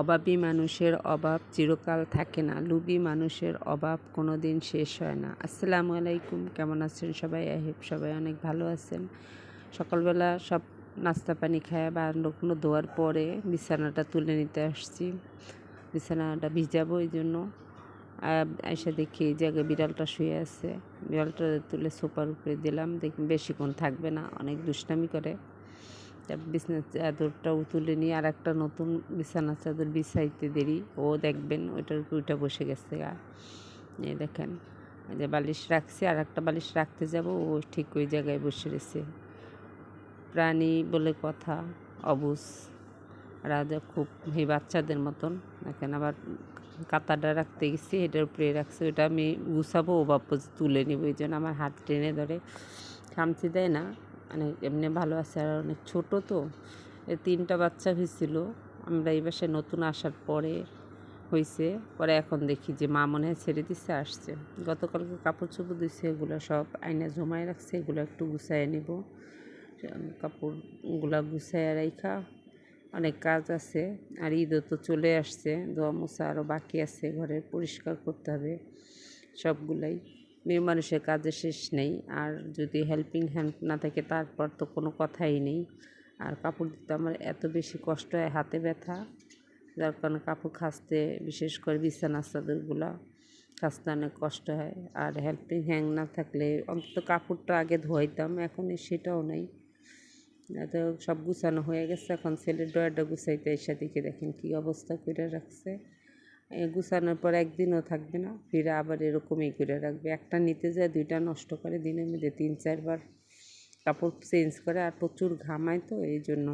অভাবী মানুষের অভাব চিরকাল থাকে না। লুবি মানুষের অভাব কোনো দিন শেষ হয় না। আসসালামু আলাইকুম, কেমন আছেন সবাই? আহেব, সবাই অনেক ভালো আছেন। সকালবেলা সব নাস্তা পানি খায় বা কোনো দোয়ার পরে বিছানাটা তুলে নিতে আসছি। বিছানাটা ভিজাবো এই জন্য। এসে দেখি এই জায়গায় বিড়ালটা শুয়ে আছে। বিড়ালটা তুলে সোফার উপরে দিলাম। দেখি বেশিক্ষণ থাকবে না, অনেক দুষ্টামি করে। বিছানার চাদরটাও তুলে নিয়ে আর একটা নতুন বিছানার চাদর বিছাইতে দেরি। ও দেখবেন ওইটার উপর ওইটা বসে গেছে গা। এই দেখেন যে বালিশ রাখছি আর একটা বালিশ রাখতে যাব, ও ঠিক ওই জায়গায় বসে রয়েছে। প্রাণী বলে কথা, অবুজ। রাজা খুব, এই বাচ্চাদের মতন। দেখেন আবার কাতাটা রাখতে গেছি, এটার উপরে রাখছি, ওইটা আমি গুছাবো, ও বাপ্পা তুলে নিব এই জন্য আমার হাত টেনে ধরে। খামচি দেয় না। মানে এমনি ভালো আছে আর অনেক ছোটো তো। এ তিনটা বাচ্চা হয়েছিল। আমরা এই বাসায় নতুন আসার পরে হয়েছে পরে এখন দেখি যে মা মনে হয় ছেড়ে দিচ্ছে আসছে। গতকালকে কাপড় চোপড় দিচ্ছে এগুলো সব আয়না জমায় রাখছে, এগুলো একটু গুছাইয়ে নিব। কাপড়গুলা গুছাইয়া রাইখা। অনেক কাজ আছে। আর ঈদও তো চলে আসছে। দোয়া মোছা আরও বাকি আছে, ঘরের পরিষ্কার করতে হবে। সবগুলাই। মেয়ে মানুষের কাজে শেষ নেই। আর যদি হেল্পিং হ্যান্ড না থাকে, তারপর তো কোনো কথাই নেই। আর কাপড় দিতে আমার এত বেশি কষ্ট হয়, হাতে ব্যথা। যার কারণে কাপড় খাসতে, বিশেষ করে বিছানা চাদরগুলো খাসতে অনেক কষ্ট হয়। আর হেল্পিং হ্যাং না থাকলে অন্তত কাপড়টা আগে ধোয়াইতাম, এখন সেটাও নেই। তো সব গুছানো হয়ে গেছে, এখন ছেলের ডয়ারটা গুছাইতে এসে দিকে দেখেন কী অবস্থা করে রাখছে। গুছানোর পর একদিনও থাকবে না, ফিরে আবার এরকমই করে রাখবে। একটা নিতে যায়, দুইটা নষ্ট করে, দিনের মধ্যে তিন, চারবার কাপড় চেঞ্জ করে আর প্রচুর ঘামায় তো, এই জন্য।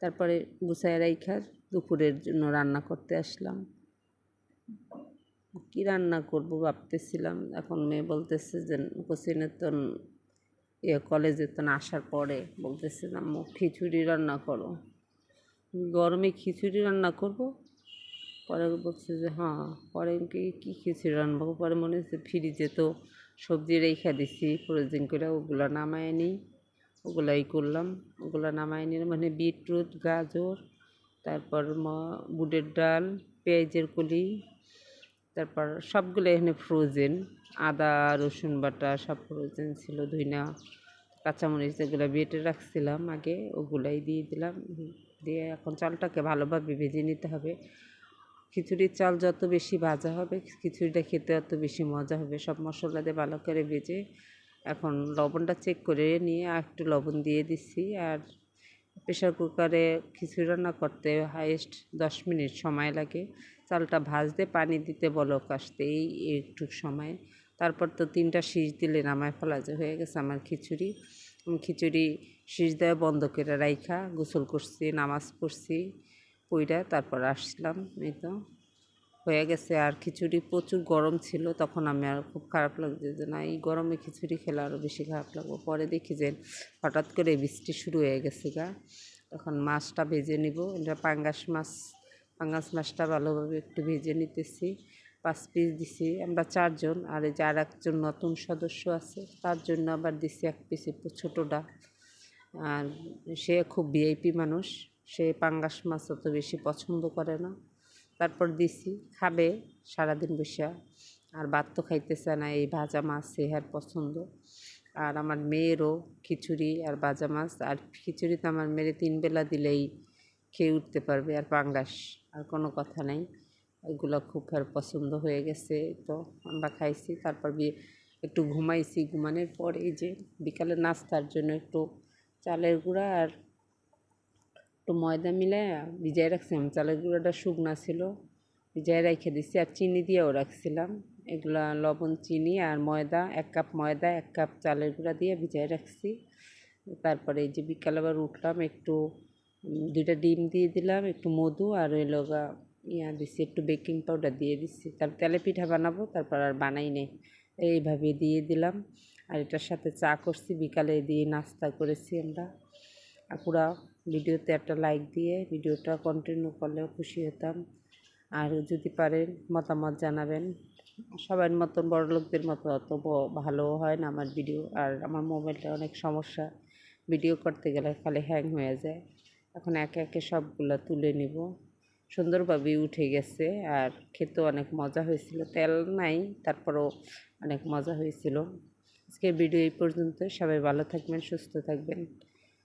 তারপরে গুছায় রাইখার দুপুরের জন্য রান্না করতে আসলাম। কি রান্না করব ভাবতেছিলাম, এখন মেয়ে বলতেছে যে কোচিনের তো ইয়ে কলেজে তো আসার পরে বলতেছে না খিচুড়ি রান্না করো। গরমে খিচুড়ি রান্না করব? পরে বলছে যে হ্যাঁ পরে কি, কী খিচুড়ি রান্না পরে মনে হচ্ছে ফ্রিজে তো সবজি রেখে দিছি ফ্রোজেন করে ওগুলো নামায় নিই। ওগুলাই করলাম, ওগুলো নামায় নিলাম মানে বিটরুট, গাজর, তারপর বুটের ডাল, পেঁয়াজের কলি, তারপর সবগুলো এখানে ফ্রোজেন আদা, রসুন বাটা সব ফ্রোজেন ছিল, ধুইনা, কাঁচামরিচ এগুলো বেটে রাখছিলাম আগে, ওগুলাই দিয়ে দিলাম। দিয়ে এখন চালটাকে ভালোভাবে ভেজে নিতে হবে। খিচুড়ির চাল যত বেশি ভাজা হবে, খিচুড়িটা খেতে অত বেশি মজা হবে। সব মশলা দিয়ে ভালো করে ভেজে এখন লবণটা চেক করে নিয়ে আর একটু লবণ দিয়ে দিচ্ছি। আর প্রেশার কুকারে খিচুড়ি রান্না করতে হাইয়েস্ট দশ মিনিট সময় লাগে। চালটা ভাজতে, পানি দিতে, বলক আসতে এই একটু সময়। তারপর তো তিনটা শীষ দিলে নামায় ফেলা হয়ে গেছে আমার খিচুড়ি। খিচুড়ি শীষ দেওয়া বন্ধ করে রাইখা, গোসল করছি, নামাজ পড়ছি। পইরা তারপর আসলাম এই তো। হয়ে গেছে আর খিচুড়ি প্রচুর গরম ছিল, তখন আমি আর খুব খারাপ লাগছে যে না, এই গরমে খিচুড়ি খেলে আরও বেশি খারাপ লাগবো। পরে দেখি যে, হঠাৎ করে বৃষ্টি শুরু হয়ে গেছে গা। তখন মাছটা ভেজে নিব, এটা পাঙ্গাস মাছ, পাঙ্গাস মাছটা ভালোভাবে একটু ভেজে নিতেছি। পাঁচ পিস দিছি, আমরা চারজন, আর এই যে আর একজন নতুন সদস্য আছে, তার জন্য আবার দিছি এক পিস ছোটোটা আর সে খুব ভিআইপি মানুষ। সে পাঙ্গাস মাছ অত বেশি পছন্দ করে না। তারপর দিছি, খাবে, সারাদিন বসে আর ভাত তো খাইতেছে না, এই ভাজা মাছ সেহার পছন্দ। আর আমার মেয়েরও খিচুড়ি আর ভাজা মাছ। আর খিচুড়ি তো আমার মেয়ের তিন বেলা দিলেই খেয়ে উঠতে পারবে, আর পাঙ্গাস আর কোনো কথা নেই। এগুলো খুব আর পছন্দ হয়ে গেছে তো, আমরা খাইছি। তারপর একটু ঘুমাইছি। ঘুমানোর পরে এই যে বিকালে নাস্তার জন্য একটু চালের গুঁড়া আর একটু ময়দা মিলে ভিজাই রাখছিলাম। চালের গুঁড়োটা শুকনা ছিল, ভিজাই রেখে দিচ্ছি আর চিনি দিয়েও রাখছিলাম। এগুলা লবণ, চিনি আর ময়দা, এক কাপ ময়দা, এক কাপ চালের গুঁড়া দিয়ে ভিজাই রাখছি। তারপরে এই যে বিকাল আবার উঠলাম, একটু দুইটা ডিম দিয়ে দিলাম, একটু মধু আর ওই লগা ইয়া দিচ্ছি একটু বেকিং পাউডার দিয়ে দিচ্ছি তারপর তেলে পিঠা বানাবো, তারপর আর বানাই নেই। এইভাবে দিয়ে দিলাম। আর এটার সাথে চা করছি, বিকালে দিয়ে নাস্তা করেছি আমরা। পুরা ভিডিওতে একটা লাইক দিয়ে ভিডিওটা কন্টিনিউ করলেও খুশি হতাম। আর যদি পারেন মতামত জানাবেন। সবার মতন বড় লোকদের মতো অত ভালো হয় না আমার ভিডিও আর আমার মোবাইলটা অনেক সমস্যা। ভিডিও করতে গেলে খালি হ্যাং হয়ে যায়। এখন একে একে সবগুলো তুলে নিব। সুন্দরভাবে উঠে গেছে। আর খেতেও অনেক মজা হয়েছিল। তেল নাই, তারপরও অনেক মজা হয়েছিল। আজকে ভিডিও এই পর্যন্ত সবাই ভালো থাকবেন, সুস্থ থাকবেন।